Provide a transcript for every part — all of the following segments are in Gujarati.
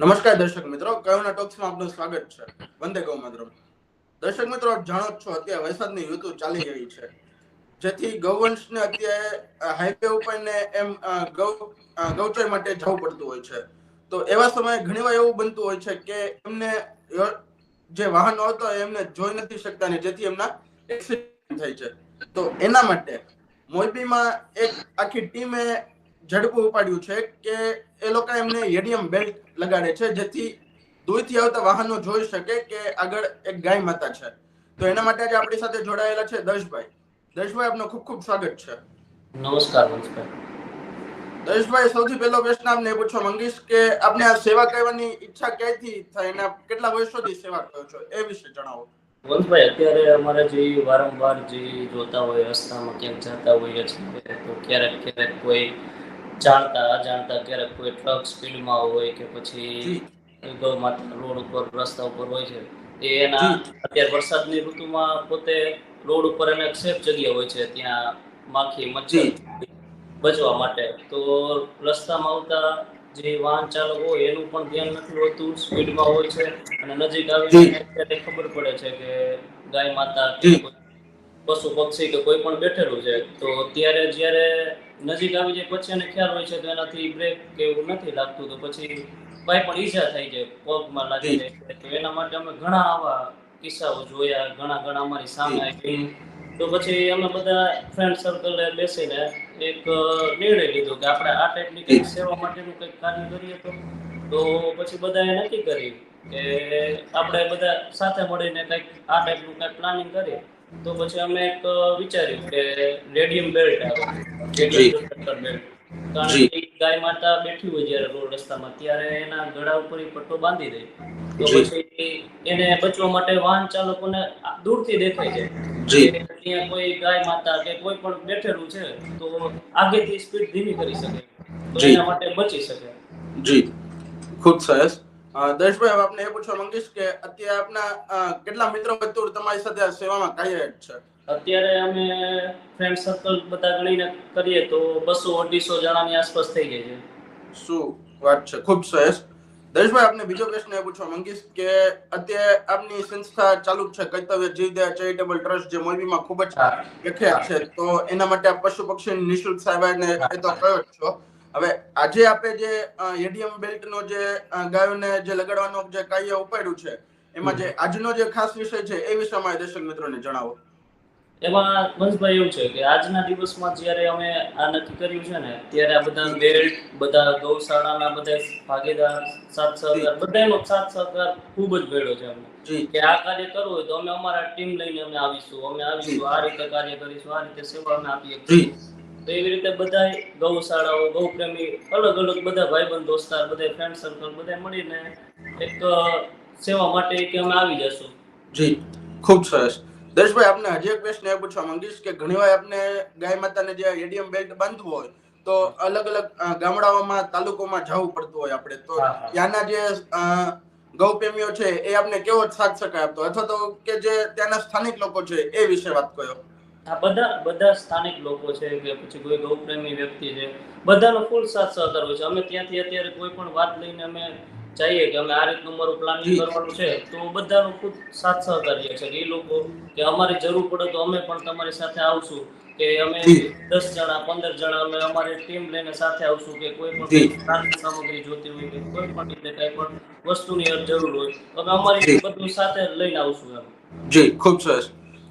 નમસ્કાર દર્શક મિત્રો કયોના ટોક્સમાં આપનું સ્વાગત છે. વંદે ગૌ માતરમ. દર્શક મિત્રો જાણો છો, અત્યારે વરસાદની ઋતુ ચાલી રહી છે. જેથી ગૌવંશને અત્યારે હાઈવે ઉપર ને એમ ગૌ ગૌચર માટે જવું પડતું હોય છે. તો એવા સમયે ઘણીવાર એવું બનતું હોય છે કે એમને જે વાહનો હતો એમને જોઈ નથી શકતા ને જેથી એમના એક્સિડન્ટ થાય છે. તો એના માટે મોરબીમાં એક આખી ટીમે ઝડપું ઉપાડ્યું છે કે એ લોકો એમને એડીએમ બેલ્ટ લગાડે છે જેથી દૂરથી આવતા વાહનો જોઈ શકે કે આગળ એક ગાય માતા છે. તો એના માટે આજે આપણી સાથે જોડાયેલા છે દર્શભાઈ. દર્શભાઈ આપનો ખૂબ ખૂબ સ્વાગત છે. નમસ્કાર દર્શભાઈ સૌથી પહેલો પ્રશ્ન આપને પૂછવા માંગીશ કે આપને આ સેવા કરવાની ઈચ્છા ક્યાંથી થઈ અને આપ કેટલા વર્ષોથી સેવા કરો છો એ વિશે જણાવો. વંશભાઈ અત્યારે અમારે જે વારંવાર જે જોતા હોય રસ્તામાં ક્યાંક જતા હોઈએ છીએ તો ક્યારેક ક્યારેક કોઈ જાણતા અજાણતા ક્યારેક કોઈ ટ્રક સ્પીડમાં હોય કે પછી ગૌ માતા રોડ ઉપર રસ્તા ઉપર હોય છે. એ એના અત્યારે વરસાદની ઋતુમાં પોતે રોડ ઉપર એને સેફ જગ્યા હોય છે ત્યાં માખી મચ્છર બચવા માટે. તો રસ્તામાં આવતા જે વાહન ચાલક હોય એનું પણ ધ્યાન નથી હોતું સ્પીડમાં હોય છે. અને નજીક આવી આવીને ત્યારે ખબર પડે છે કે ગાય માતા પશુ પક્ષી કે કોઈ પણ બેઠેલું છે. તો ત્યારે જ્યારે નજીક આવી જાય પછી એને ખ્યાલ હોય છે તો એનાથી બ્રેક કે એવું નથી લાગતું તો પછી કઈ પણ ઈજા થઈ જાય પગમાં લાગી જાય. તો એના માટે અમે ઘણા આવા કિસ્સાઓ જોયા ઘણા ઘણા અમારી સામે આવી. તો પછી અમે બધા ફ્રેન્ડ સર્કલે બેસીને એક નિર્ણય લીધો કે આપણે આ ટાઈપની કંઈક સેવા માટેનું કંઈક કાર્ય કરીએ તો. તો પછી બધાએ નક્કી કર્યું કે આપણે બધા સાથે મળીને કંઈક આ ટાઈપનું કંઈક પ્લાનિંગ કરીએ. તો પછી અમે એક વિચાર્યું કે રેડિયમ બેલ્ટ આવે. ગાય માતા બેઠી હોય જ્યારે રોડ રસ્તામાં ત્યારે એના ગળા ઉપર પટ્ટો બાંધી દે. તો પછી એને બચવા માટે વાહન ચાલકોને દૂરથી દેખાય છે. ત્યાં કોઈ ગાય માતા કે કોઈ પણ બેઠેલું છે તો આગેથી સ્પીડ ધીમી કરી શકે. તો એના માટે બચી શકે. જી. ખૂબ સરસ દર્શભાઈ હવે આપને એ પૂછવા માંગીશ કે અત્યારે આપના કેટલા મિત્રો મિત્ર તમારી સાથે સેવામાં કાર્યરત છે? અત્યારે અમે ફ્રેન્ડ સર્કલ બધા ગણીને કરીએ તો બસો અઢીસો જણાની આસપાસ થઈ ગઈ છે. શું વાત છે ખૂબ સરસ. દર્શભાઈ આપને બીજો પ્રશ્ન એ પૂછવા માંગીશ કે અત્યારે આપની સંસ્થા ચાલુ છે કર્તવ્ય જીવદયા ચેરિટેબલ ટ્રસ્ટ જે મોરબીમાં ખૂબ જ પ્રખ્યાત છે તો એના માટે આપ પશુ પક્ષી નિઃશુલ્ક સારવારને એ તો કયો છો. હવે આજે આપે જે એડીએમ બેલ્ટ નો જે ગાયોને જે લગાડવાનો જે કાર્ય ઉપાડ્યું છે એમાં જે આજનો જે ખાસ વિષય છે એ વિશે અમારા દર્શક મિત્રોને જણાવો. એમાં વંશભાઈ એવું છે કે આજના દિવસમાં જ્યારે અમે આ નક્કી કર્યું છે ને ત્યારે આ બધા બેલ્ટ બધા ગૌશાળાના બધા ભાગીદાર સાથ સહકાર બધાનો સાથ સહકાર ખૂબ જ ભેળો છે અમને. કે આ કાર્ય કરવું હોય તો અમે અમારા ટીમ લઈને અમે આવીશું અમે આવીશું આ રીતે કાર્ય કરીશું આ રીતે સેવા અમે આપીએ. જી. તો એવી રીતે બધા ગૌશાળાઓ ગૌપ્રેમી અલગ અલગ બધા ભાઈબંધ દોસ્તાર બધા ફ્રેન્ડ સર્કલ બધા મળીને એક સેવા માટે કે અમે આવી જશું. જી ખૂબ સરસ. દર્શભાઈ આપને હજી એક પ્રશ્ન એ પૂછવા માંગીશ કે ઘણીવાર આપને ગાય માતાને જે એડીએમ બેલ્ટ બાંધવું હોય તો અલગ અલગ ગામડાઓમાં તાલુકોમાં જવું પડતું હોય આપણે. તો. ત્યાંના જે ગૌપ્રેમીઓ છે એ આપને કેવો સાથ શકાય આપતો અથવા તો કે જે ત્યાંના સ્થાનિક લોકો છે એ વિશે વાત કરો. આ બધા બધા સ્થાનિક લોકો છે કે પછી કોઈ ગૌપ્રેમી વ્યક્તિ છે બધાનો ફૂલ સાથ સહકાર હોય છે. અમે ત્યાંથી અત્યારે કોઈ પણ વાત લઈને અમે ચાહીએ કે અમે આ રીતનું અમારું પ્લાનિંગ કરવાનું છે તો બધાનો ખૂબ સાથ સહકાર છે. કે એ લોકો કે અમારી જરૂર પડે તો અમે પણ તમારી સાથે આવશું કે અમે દસ જણા પંદર જણા અમે અમારી ટીમ લઈને સાથે આવશું કે કોઈ પણ સાધન સામગ્રી જોતી હોય કે કોઈ પણ રીતે કઈ પણ વસ્તુની જરૂર હોય અમે અમારી બધું સાથે લઈને આવશું એમ. જી ખૂબ સરસ.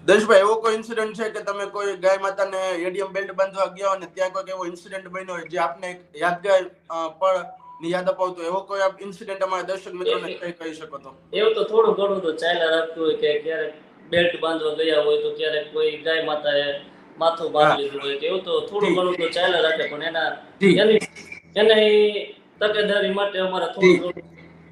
દર્શભાઈ એવો કોઈ ઇન્સિડન્ટ છે કે તમે કોઈ ગાય માતાને એડીએમ બેલ્ટ બાંધવા ગયા અને ત્યાં કોઈ એવો ઇન્સિડન્ટ બન્યો હોય જે આપને યાદગાર પળની યાદ અપાવતો એવો કોઈ આપ ઇન્સિડન્ટ અમારા દર્શક મિત્રોને કઈ કહી શકો તો? એવું તો થોડું ઘણું તો ચાલ્યા રાખતું હોય કે ક્યારેક બેલ્ટ બાંધવા ગયા હોય તો ક્યારેક કોઈ ગાય માતાએ માથું બાંધી લીધું હોય કે એવું તો થોડું ઘણું તો ચાલ્યા રાખે પણ એના. એની તકેદારી માટે અમારે થોડું. ઘણું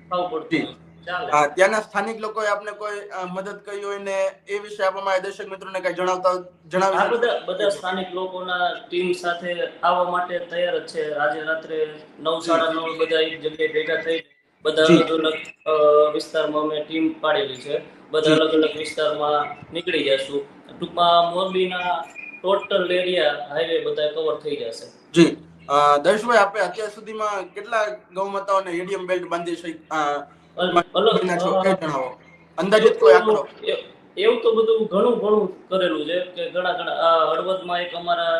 ખાવું પડતું હા, ત્યાંના સ્થાનિક લોકોએ આપને કોઈ મદદ કરી હોય ને એ વિશે આપ અમારા દર્શક મિત્રોને કઈ જણાવતા જણાવી આ બધા બધા સ્થાનિક લોકોના ટીમ સાથે આવવા માટે તૈયાર જ છે. આજે રાત્રે નવ સાડા નવ બધા એક જગ્યાએ ભેગા થઈ બધા અલગ અલગ વિસ્તારમાં અમે ટીમ પાડેલી છે. બધા અલગ અલગ વિસ્તારમાં નીકળી જશું. ટૂંકમાં મોરબીના ટોટલ એરિયા હાઈવે બધા કવર થઈ જશે. જી. દર્શભાઈ આપણે અત્યાર સુધીમાં કેટલા ગૌમાતાઓને એડીએમ બેલ્ટ બાંધી છે? જણાવો. અંદાજિત કોઈ આંકડો. એવું તો બધું ઘણું ઘણું કરેલું છે કે ઘણા ઘણા હળવદમાં એક અમારા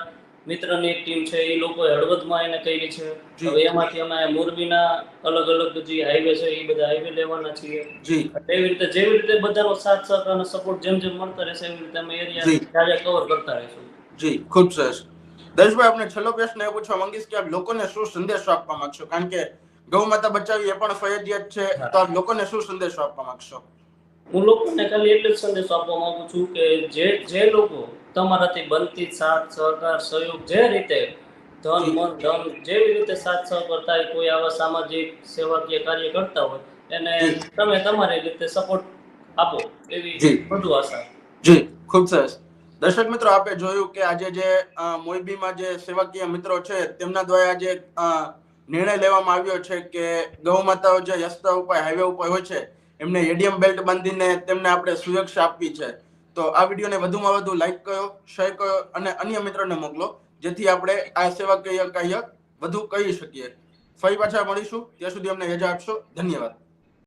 મિત્રની એક ટીમ છે એ લોકોએ હળવદમાં એને કરી છે. હવે એમાંથી અમે મોરબીના અલગ અલગ જે હાઈવે છે એ બધા હાઈવે લેવાના છીએ. એવી રીતે જેવી રીતે બધાનો સાથ સહકાર અને સપોર્ટ જેમ જેમ મળતા રહેશે એવી રીતે અમે એરિયા કાર્ય કવર કરતા રહીશું. જી ખૂબ સરસ. દર્શભાઈ આપણે છેલ્લો પ્રશ્ન એ પૂછવા માંગીશ કે આપ લોકોને શું સંદેશો આપવા માંગશો? કારણ કે ગૌ માતા બચાવી એ પણ ફરજિયાત છે. તો લોકોને શું સંદેશો આપવા માંગશો? હું લોકોને ખાલી એટલો જ સંદેશો આપવા માંગુ છું કે જે જે લોકો તમારાથી બનતી સાથ સહકાર સહયોગ જે રીતે ધન. મન ધન જેવી રીતે સાથ સહકાર થાય કોઈ આવા સામાજિક સેવાકીય કાર્ય કરતા હોય એને તમે તમારી રીતે સપોર્ટ આપો એવી. વધુ આશા. જી ખૂબ સરસ. દર્શક મિત્રો આપે જોયું કે આજે જે મોરબીમાં જે સેવાકીય મિત્રો છે તેમના દ્વારા જે નિર્ણય લેવામાં આવ્યો છે કે ગૌ માતાઓ જે રસ્તા ઉપર હાઈવે ઉપર હોય છે, એમને એડીએમ બેલ્ટ બાંધીને તેમને આપણે સુરક્ષા આપવી છે. તો આ વિડીયોને વધુમાં વધુ લાઈક કરો શેર કરો અને અન્ય મિત્રોને મોકલો, જેથી આપણે આ સેવાકીય કાર્ય વધુ કરી શકીએ. ફરી પાછા મળીશું. ત્યાં સુધી અમને રજા આપશો. ધન્યવાદ.